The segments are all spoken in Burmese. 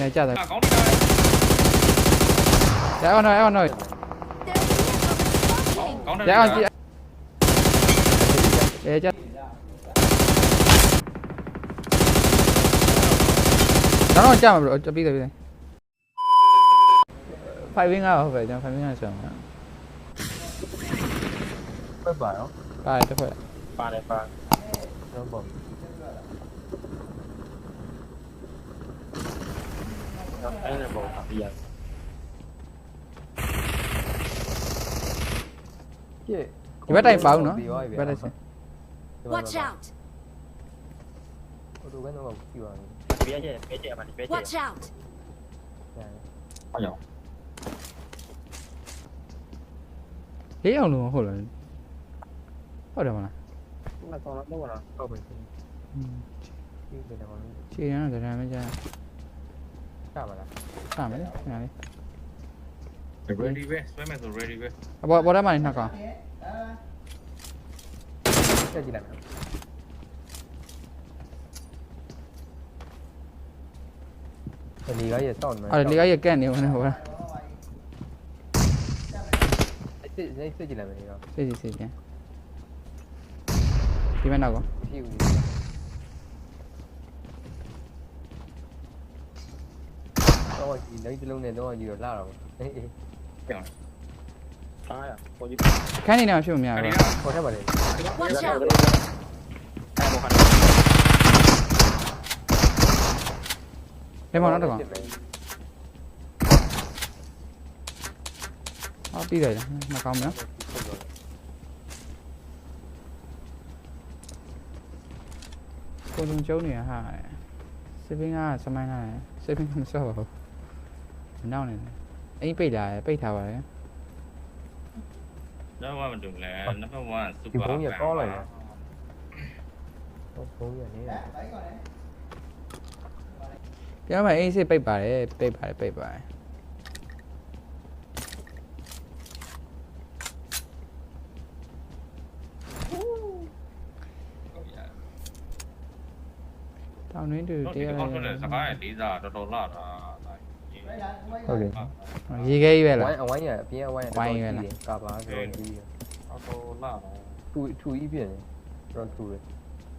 này chết rồi dạ con ơi con ơi. Dạ con chị để chết nó nó mà, rồi cho biết rồi phải biết nào về cho phải biết nào sớm. Phải phải không phải. Chắc phải phải. Này phải nó bấm နော်အဲ့ဒါဘောကပြရကြည့်ဒီဘက်တိုင်ပါဦးနော်ဒီဘက်တိုင်ဆင် Watch out ဟိုတို့ကတော့ပြပါမယ်ပြရကျပြရကျပါလိပြရကျ Watch out ဟောရောလေးအောင်လုံးဟုတ်လားဟုတ်တယ်မလားမတော်တော့တော့တော့ပဲချေရမ်းကြမ်းမကြမ်း ကြစပါလားစမယ်လေညာလေး ready 呗，ဆွဲမယ်ဆို ready ပဲအပေါ်ပေါ်ထဲမှာနေနှစ်ကောင်ဆက်ကြည့်လိုက်မယ်ဒီကရဲ့စောင့်နေအဲ့လေကရကန့်နေဝင်နေဟိုလားစစ်စစ်စစ်ကြည့်လိုက်မယ်ဒီတော့စိတ်စီစိတ်ပြန်ဒီမဲ့နောက်ကောင်ဖြစ်ဦး တော့ဒီလိုက်တလုံးနဲ့တော့ကြီးတော့လာတော့အေးအေးအားရပေါ်ကြီးခန်းနေနေမှာဖြစ်မများအဲ့ဘူးဒီကခေါ်ထက်ပါလေ Watch out! ဘယ်မှာနောက်တစ်ကောင်ဟောပြီးတယ်နှစ်ကောင်နော်ကိုလုံးကျုံနေရဟာစစ်ပင်းကစမိုင်းလာတယ်စစ်ပင်းကမဆော့ပါဘူးမ နောက်နေတယ်အိမ်ပိတ်လာတယ်ပိတ်ထားပါတယ်တော့ဝမတူလဲနံပါတ်1 super ဟုတ်ဘုံရနေတယ်ပြောမှအိမ်စစ်ပိတ်ပါတယ်ပိတ်ပါတယ်ပိတ်ပါတယ်တောင်းရင်းတူတော့တဒီရကောင်ထွက်တဲ့စကားရဲ့လေးစားတော်တော်လာတာ ဟုတ်ကဲ့ရေခဲကြီးပဲဝိုလားင်းအဝိုင်းရအပြင်အဝိုင်းရကာပါဆိုတော့ဒီတော်တော်လာတာထူထူကြီးပြင်တော့ထူတယ်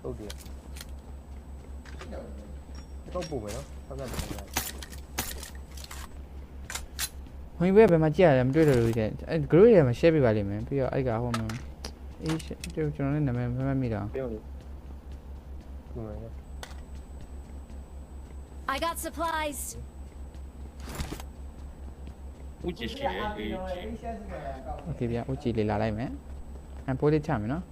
ဟုတ်တယ်တော့ပုံမယ်နော်ဆက်ဆက်ပုံမယ်ဝင်ဘက်ဘယ်မှာကြည့်ရလဲမတွေ့တော့လို့တဲ့အဲ group ထဲမှာ share ပေးပါလိမ့်မယ်ပြီးတော့အဲ့ကဟိုမှာအေးကျွန်တော်လည်းနာမည်မမှတ်မိတော့ပြုံးလို့ထူမယ် I got supplies! ဦးကြည့်ရှိရဲ့အေးကြည့် โอเคဗျဦးကြည်လေးလာလိုက်မယ်အပိုးလေးချမယ်နော်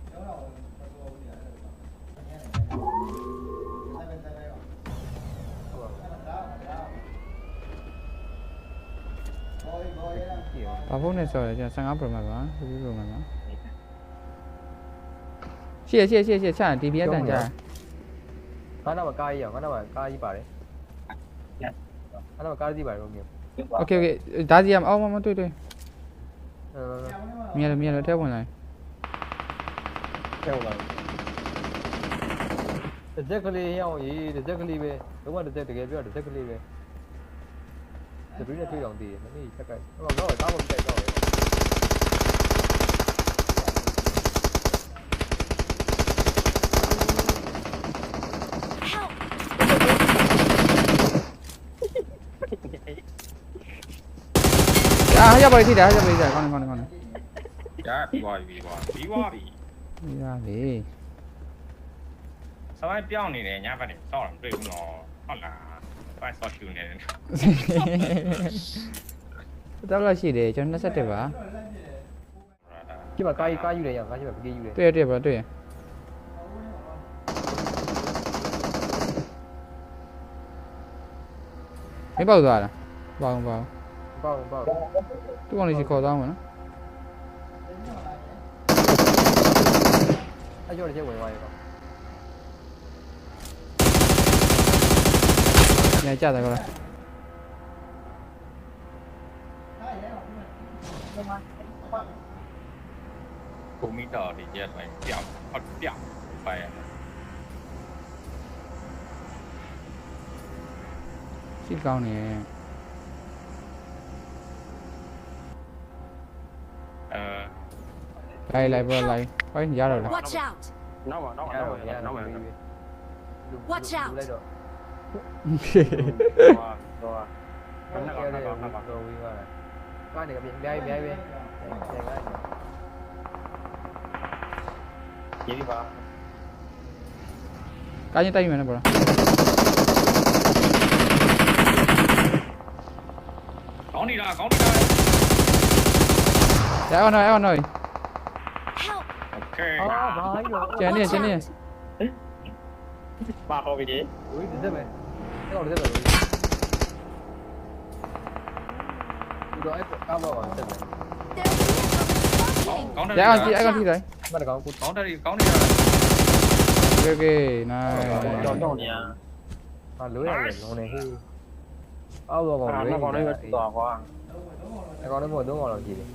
ကြည့်ရ ဘာဖုန်းနဲ့ဆော်လဲကျွန်တော်15 Pro Max ပါ15 Pro Max ပါရှေ့ရှေ့ရှေ့ရှေ့ချဒီပြတန်ကြ ခါနာမကားကြီးအောင်ခါနာမကားကြီးပါတယ် ခါနာမကားကြီးပါတယ်လို့မြင် โอเคโอเคဒါစီရမအောင်မမတွေ့တွေ့ အဲ မြင်ရမြင်ရထဲဝင်လာ ထဲလာတစ်ချက်ကလေးရအောင်ရေးတစ်ချက်ကလေးပဲလုံးဝတစ်ချက်တကယ်ပြောတစ်ချက်ကလေးပဲတပီးနဲ့တွေ့အောင်တည်တယ်မင်းချက်ကဟောတော့တားမပြတ်တော့ အာရပါလိထိတာရပါလိထိတာကောင်းနေကောင်းနေကောင်းနေရပြီးသွားပြီပြီးသွားပြီးသွားပြီဒီရလေစပိုင်းပြောင်းနေတယ်ညဘက်နေစောက်တာမတွေ့ဘူးနော်ဟုတ်လားစပိုင်းဆော့ရှူနေတယ်တော့လို့ရှိတယ်ကျွန်တော်27ပါဒီမှာကားကြီးကားယူတယ်ရအောင်ကားကြီးမှာပကေးယူတယ်တွေ့ရတွေ့ပါတွေ့ရမပေါက်သွားလားပေါအောင်ပေါအောင် ပေါ့ပေါ့သူ့ကောင်လေးရှိခေါ်သွားမှာနော်အဲ့ကျော်တစ်ချက်ဝင်သွားရေပေါ့ညကြတယ်ကောလားကိုမီတာဒီကျက်ပိုင်းပြောင်းဟုတ်ပြောင်းပဲစီကောင်းနေအဲလိုက်လိုက် ပေါ်လိုက်ဟိုင်းရတော့လား Watch out! နောက်ပါနောက်ပါရနောက်တော့ပါရနောတော့က်ပါပြီတော့ Watch out လိုက်တော့တော့ဘယ်နဲ့ကောနောက်ပါနောက်ပါတော့ဝေးသွားတာကားနေကပြအများကြီးအများ Okay. 아, 쟤네 쟤네. 봐 거기. 우리 늦으면. 내가 어디 가요? 이거 아이고 까봐 봐. Dạ con chị, con chị đấy. Bắt được con. Con đây, con đây. Ok, này. Con đâu nhỉ? À lưới này nó này hư. Ao rồi còn lưới. Con đây là tỏ quá. Con đấy một đứa ngồi làm gì đấy?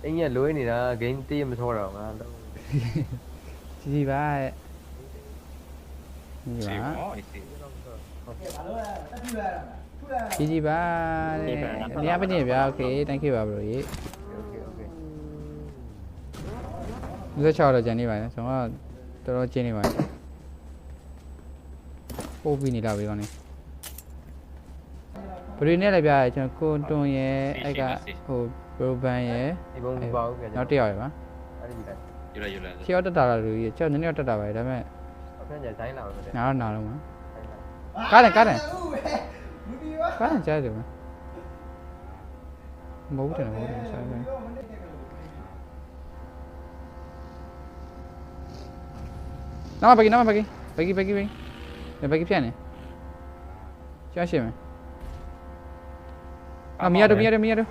အောက်ဘောကောင်လွေး ကောင်းတယ်တော့ကွာ အကောင်လည်းမဟုတ်သုံးကောင်တော့ကြည့်တယ်အင်းရဲ့လွေးနေတာဂိမ်းတေးမထောတော့ငါတော့ ကြည့်ကြည့်ပါရဲ့ကြည့် စီ ပါ ဟောစီ ကြည့်ကြည့်ပါတဲ့နေရာပနေဗျာโอเค thank you ပါ bro ရေ โอเคโอเค 26တော့ကျန်နေပါနဲ့ကျွန်တော်ကတော်တော်ကျင်းနေပါတယ်ပို့ပြီးနေလာပြီကောင်းနေဘ ရီနဲ့လည်းဗျာကျွန်တော်ကိုတွန်ရဲ့အဲ့ကဟိုဘရိုဘန်ရဲ့ဒီဘုံမပါဘူးပြန်နောက်တစ်ယောက်ရပါအဲ့ဒီလိုက်ယူလိုက်ယူလိုက်ချီရောက်တက်တာလားလူကြီးကျောက်နည်းနည်းတက်တာပါဒါပေမဲ့အဖေညဇိုင်းလာတယ်နားတော့နားတော့မှာကားတယ်ကားတယ်ကားတယ်ကြားတယ်မဟုတ်တယ်မဟုတ်တယ်ဆိုင်ဆိုင်နောက်ဘက်ကနောက်ဘက်ကဘက်ကဘက်ကဘက်ကဘက်ကပြန်နေကြားရှိမယ် အမီယာတို့မီယာတို့မီယာတို့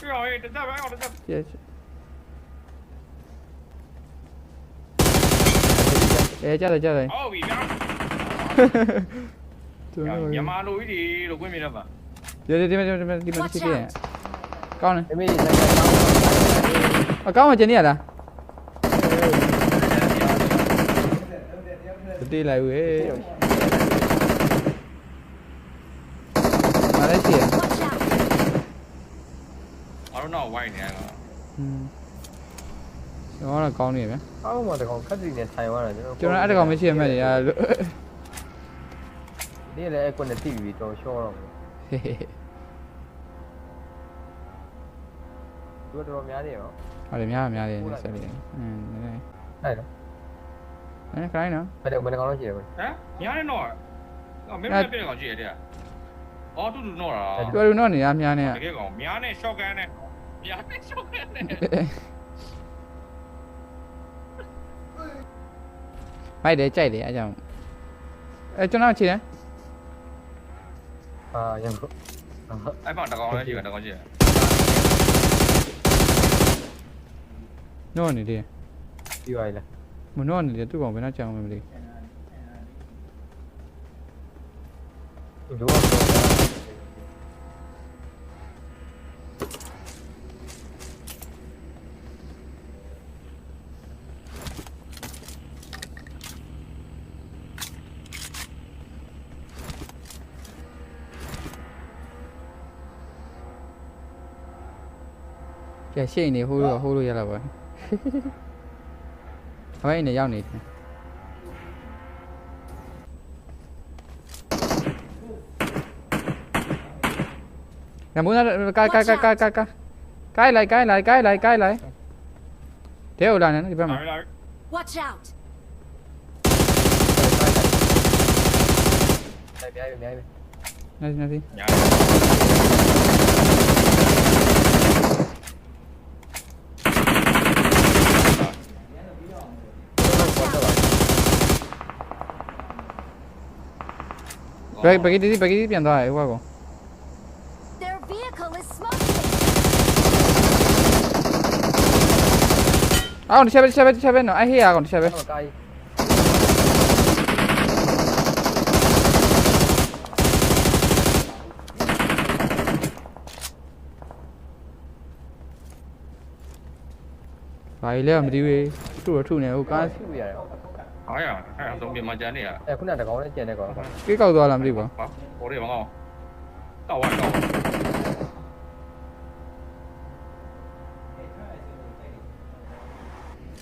ပြောရေးတက်ပဲအောင်တက် Yes. Eh, ကြတယ်ကြတယ်ဟုတ်ပြီဗျာသူတို့မြန်မာလူကြီးတွေလို့ဝင်မြင်တော့ပါဒီဒီဒီဒီဒီဒီ Watch ဒီ out! ကောင်းတယ်အမေဇိုင်းလာတော့အကောင်းမှကျင်နေရလားတေးလိုက်ဝေးမလေးရှိရ Watch out! ဘာလို့တော့ ဝိုက်နေရတော့ကျွန်တော်ကတော့ကောင်းနေပြီအောက်မှာတကောင်ဖက်တရီနဲ့ထိုင်သွားတာကျွန်တော်ကျွန်တော်အဲ့တကောင်မရှိရမဲ့နေရလို့ဒီလေအကွနဲ့တိပြီးတော့ရှော့တော့ဟေးသူတော်များတယ်ရောဟုတ်တယ်များများတယ်ဆက်လိုက်อืมနည်းနည်းအဲ့တော့အဲ့ client နော်ဘယ်တော့ဘယ်ကောင်လို့ရှိရမလဲဟမ်များတယ်တော့အမေမပြည့်ကောင်ကြည့်ရတဲ့အော်တူတူတော့တာတူတူတော့နေရများနေတကယ်ကောင်များနေ shotgun နဲ့ များနဲ့ shot gun နဲ့မိုက်တယ်ကြိုက်တယ်အဲကြောင့်အဲကျွန်တော်ချီတယ်အာရန်ကုန်အဲ့မှာတကောင်လည်းကြည့်ရတကောင်ကြည့်ရနော်နေတယ်ပြီးပါလားမနော်နေတယ်သူ့ကောင်ဘယ်နှကြောင်မလဲဒီတော့ ပြရှိနေဟိုးလို့ဟိုးလို့ရလာပါအမေနေရောက်နေတယ်ငါမနာကိုက်ကိုက်ကိုက်ကိုက်ကိုက်ကိုက်ကိုက်လိုက်ကိုက်လိုက်ကိုက်လိုက်ကိုက်လိုက်တဲဟုတ်လားနော်ဒီဘက်မှာလာလာ Watch out! တိုင်ပြားရအများကြီးနေနေစီညာ ဘယ်ဘယ်ကြီးဘယ်ကြီးပြန်သွားရဲဟိုကောင် Their vehicle is smoking! အော်တစ်ချက်ပဲတစ်ချက်ပဲတစ်ချက်ပဲနော်အဲ့ဟေးရကောင်တစ်ချက်ပဲပဲကာကြီးဘာကြီးလဲမသိဘူးထုတော့ထုနေဟိုကားရှိရတယ် ဟောရအဲ့တော့ပြင်မှာကြနေရအဲခုနတကောင်နဲ့ကျန်တဲ့ကောင်ကွာကိကောက်သွားလားမသိဘူးဟောဟိုတွေမကောတော့ဝါတော့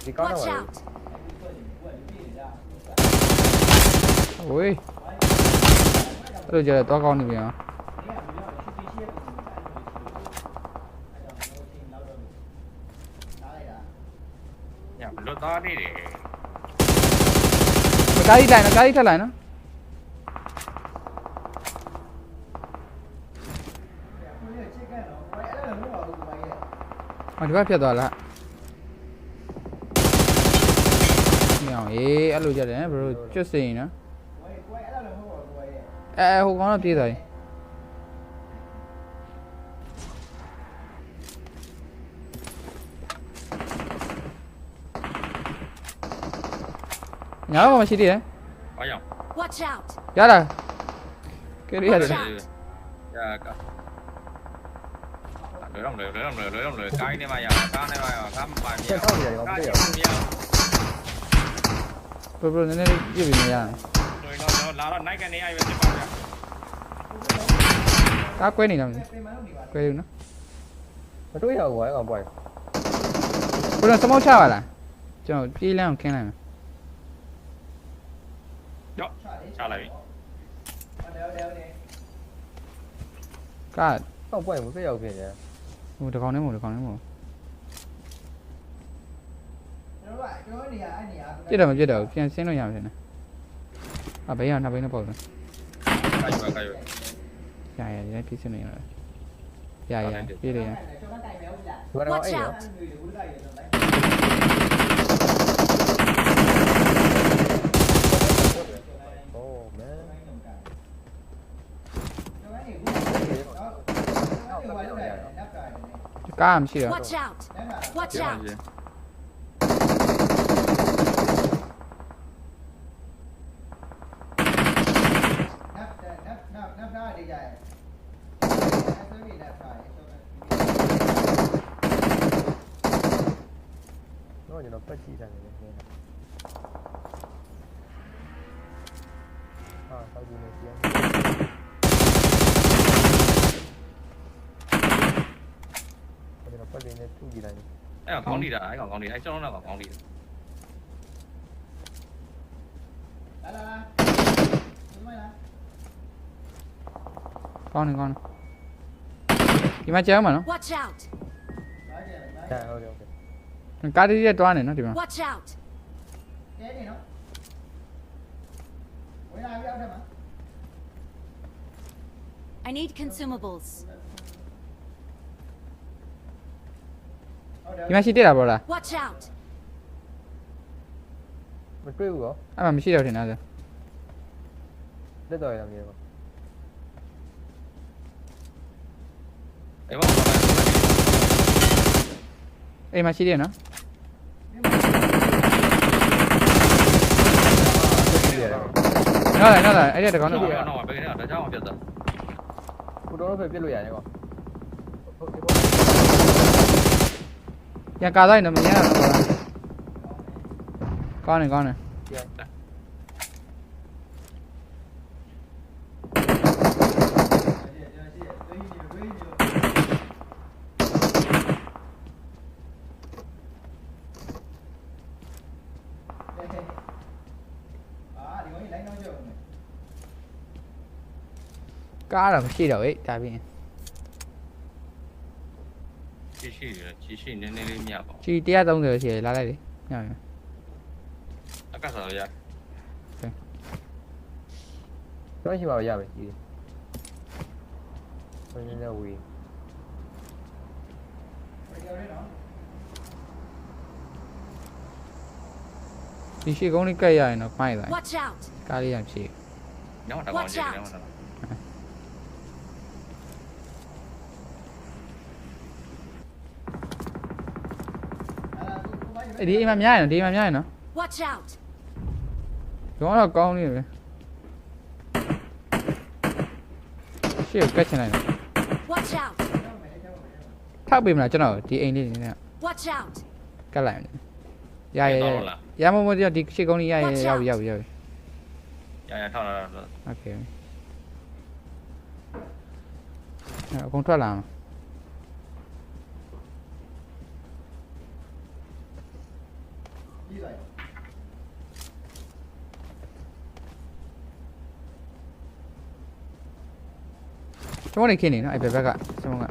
ဒီကောင်တော့ Watch ပါ out! ဝေးအဲ့လိုကြတော့သွားကောင်းနေ ပြန်ညမလွတ်သားနေတယ်မကားကြီးတိုင်းနော်ကားကြီးထက်လိုက်နော်အော်ဒီဘက်ဖြတ်သွားလားမြောင်ရေးအဲ့လိုကြတယ်ဘရိုကျွတ်စင်နော်အဲဟိုကောင်တော့ပြေးသွားပြီ ညာတော့မရှိသေးတယ်ဟောရ Watch out! ရတာကဲရရတယ်ရကလွယ်တော့လွယ်လွယ်တော့လွယ်လွယ်တော့လွယ်ကိုင်းနေမှာရကားနေမှာရကားမပိုင်မြမြဘရိုဘရိုနည်းနည်းပြည့်ပြီးမရဘူးလွယ်တော့လာတော့နိုင်ကနေရပဲဖြစ်ပါဗျာကားကွဲနေလားမသိဘူးကွဲလို့နော်မတွေ့ရဘူးကွာကောင်ပွားဘရိုစမောက်ချပါလားကျွန်တော်ပြေးလမ်းကိုခင်းလိုက်မယ် ရော့ ချလိုက်ပြီကားကောင်ပွားမသိရောက်ဖြစ်နေဟိုတကောင်နဲ့မို့တကောင်နဲ့မို့ပြစ်တော့မပြစ်တော့ဘူးပြန်ဆင်းလို့ရမှာဖြစ်နေအဘေးကနှစ်ဘိန်းနဲ့ပေါ့နော်ကိုင်းပါကိုင်းပါရရရပြည့်စင်နေရရရရပြည့်တယ်ရဒီကောင် Watch အဲ့ရော out! ကားမရှိတော့ Watch out! Watch ပြော out! ရင်တော့ကျွန်တော်ပတ်ကြည့်တာလည်းနေဟာတောက်ကြည့်နေပြန်ကျွန်တော်ပတ်နေနဲ့ထူကြည့်လိုက် အဲ့ကောင်ကောင်းနေတာအဲ့ကောင်ကောင်းနေတာအဲ့ကျွန်တော်တော့ကောင်းနေတာကောင်းနေကောင်းနေဒီမှာကြောက်မှာနော် Watch out! ဒါဟုတ်တယ်ဟုတ်တယ်ကားတစ်ရက်တွားနေနော်ဒီမှာ Watch out! I need consumables. ဒီမှာရှိသေးတာဗောလား Watch out! မတွေ့ဘူးကောအဲ့မှာမရှိတော့ထင်တာဆိုလက်တော်ရအောင်မြေပါအဲ့ဘာအိမ်မှာရှိသေးတယ်နော်ကြည့်ရတယ်နော်လာနော်လာအဲ့ဒီတကောင်တော့တော့တော့ဘယ်ကနေတော့ကြောင်းပြတ်တာကိုတော်တော့ပဲပြစ်လို့ရတယ်ကော ဟုတ်ဒီရကားတိုင်းတော့မရတော့ကောင်းနေကောင်းနေ ကားတော့မရှိတော့ဟဲ့ဒါပြင် ကြီး ရှိတယ်ကြီးရှိနည်းနည်းလေးမြတ်ပါជី130ရှိတယ်လာလိုက်လေညောင်ရအကစားရတော့ရှိပါရမယ်ကြည့်ဘယ်နည်းနဲ့ဝေးဒီရှိကုန်းလေးကတ်ရရင်တော့ဖိုင်းသွား Watch out! ကားလေးရဖြည့်နောက်တော့ကောင်းတယ်နောက်တော့ ဒီအိမ်မှာများရနော်ဒီအိမ်မှာများရနော် Watch out! ကျောင်းတော့ကောင်းနေပဲရှေ့ကိုကတ်ချင်လိုက်တော့ Watch out! ထောက်ပေးမလားကျွန်တော်ဒီအိမ်လေးနေနဲ့ Watch out! ကတ်လိုက်မယ်ဒီ ရရရရမမဒီရှစ်ကုန်းကြီးရရ Watch ရောက် out. ပြီရောက်ပြီရောက်ပြီ ရရထောက်လာတော့ โอเคအဲ့အကုန်ထွက်လာမှာ ကျွန်တော်နေခင်းနေနော်အဲ့ဘက်ဘက်ကကျွန်တော်က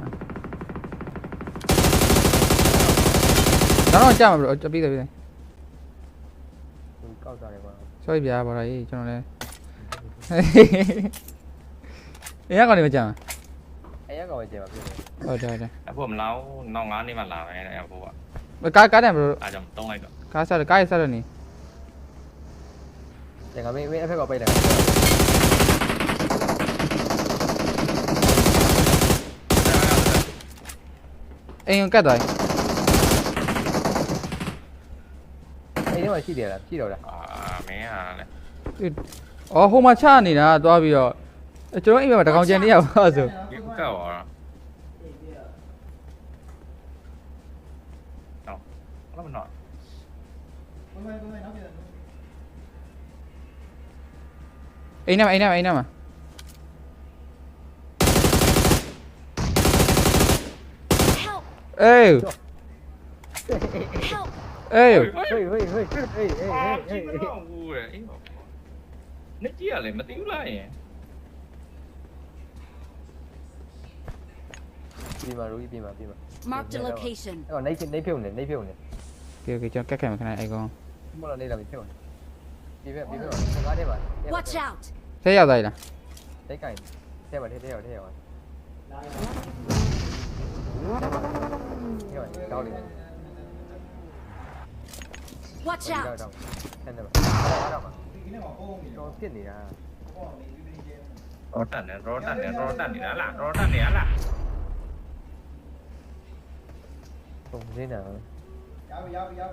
တော့ကြာမှာဘလို့ပြီးတယ်ပြီးတယ်သူကောက်စားတယ်ကွာ sorry ဗျာဘာလို့ရေးကျွန်တော်လည်းအေးရကောင်နေမကြာမှာအဲရကောင်ပဲကျင်ပါပြည့်တယ်ဟုတ်တယ်ဟုတ်တယ်အခုမလောက်နောက်9နှစ်မှလာမယ်အဲ့ဟိုက ကားကားတယ်ဘလို့အားကြောင့်တုံးလိုက်တော့ကားဆက်ကားရဆက်ရနေကျန်ကမင်းမင်းအဖက်ကပိတ်တယ်အိမ်ကတ်သွားအဲ့ဒီမှာရှိတယ်လားရှိတော့လားအာမင်းဟာလေအော်ဟိုမှာချနေတာသွားပြီးတော့ကျွန်တော်အိမ်မှာတကောင်ကျန်နေရပါဆိုဒီကောက်ရောတော့ဘာမနော် အိမ်ထဲမှာအိမ်ထဲမှာအိမ်ထဲမှာ Help! အေး Help! အေး ဟေးဟေးဟေးဟေးဟေးဟေး အာ ဟေး ကြည့်မတော့ ဘူးလေအေးနေကြည့်ရလေမသိဘူးလားယင်ဒီမှာရူကြီးပြင်ပါပြင်ပါ Marked a location. အဲ့တော့နေနေဖြုတ်နေနေ kêu kêu cho các cảnh cái này ai con Watch out. Thế vào đây là. Thế cảnh. Thế vào thế thế vào thế vào. Watch out. Rotan, rotan, rotan, ni lah, rotan ni lah. Tunggu sini lah. စ်နေတာရောတန်နေရော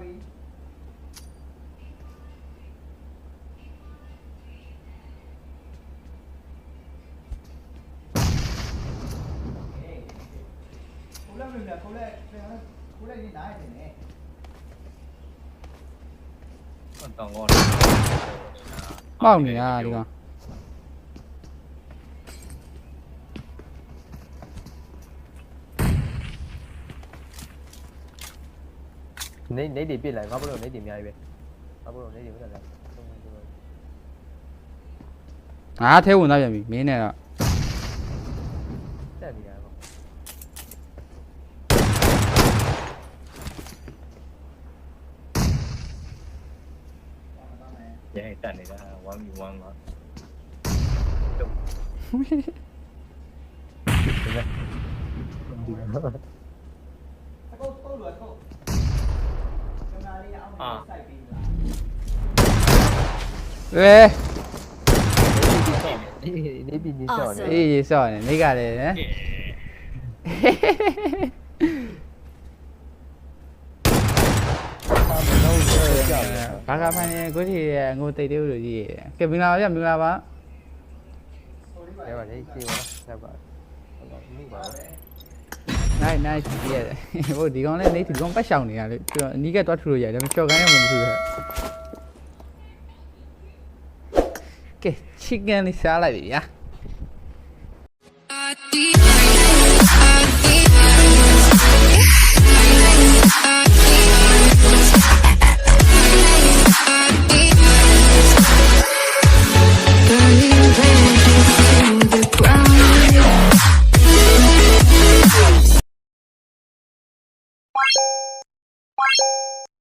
တန်နေရောတန်နေတာလားရောတန်နေလားပုံစင်းတာတော့ကောမောက်နေတာဒီကော င်နေနေတွေပြစ်လိုက်ငါဘလို့နေတွေအများကြီးပဲငါဘလို့နေတွေပြစ်လိုက်ငါထဲဝင်သွားပြန်ပြီမင်းနဲ့တော့ တက်နေတာပေါ့ ရဲတန်နေတာ 1v1 မှာ အာဝဲနေပြင်းကြီးချောင်းနေအေးရေးစော့နေနေကလည်းနော်ကဲဘာကဖိုင်ကိုကြီးရဲ့ငိုတိတ်သေးလို့ကြီးရဲ့ကဲမင်္ဂလာပါဗျမင်္ဂလာပါတယ်ပါလေစီပါဆက်ပါမိပါ nice nice ကြည့်ရတယ်ဟိုဒီကောင်လည်းနေဒီကောင်ပတ်ရှောင်နေရလေပြီးတော့အနီးကတွားထူလို့ရတယ်ဒါပေမဲ့ကြော်ကိုင်းရမှမထူရကဲ chicken လေးစားလိုက်ပြီဗျာ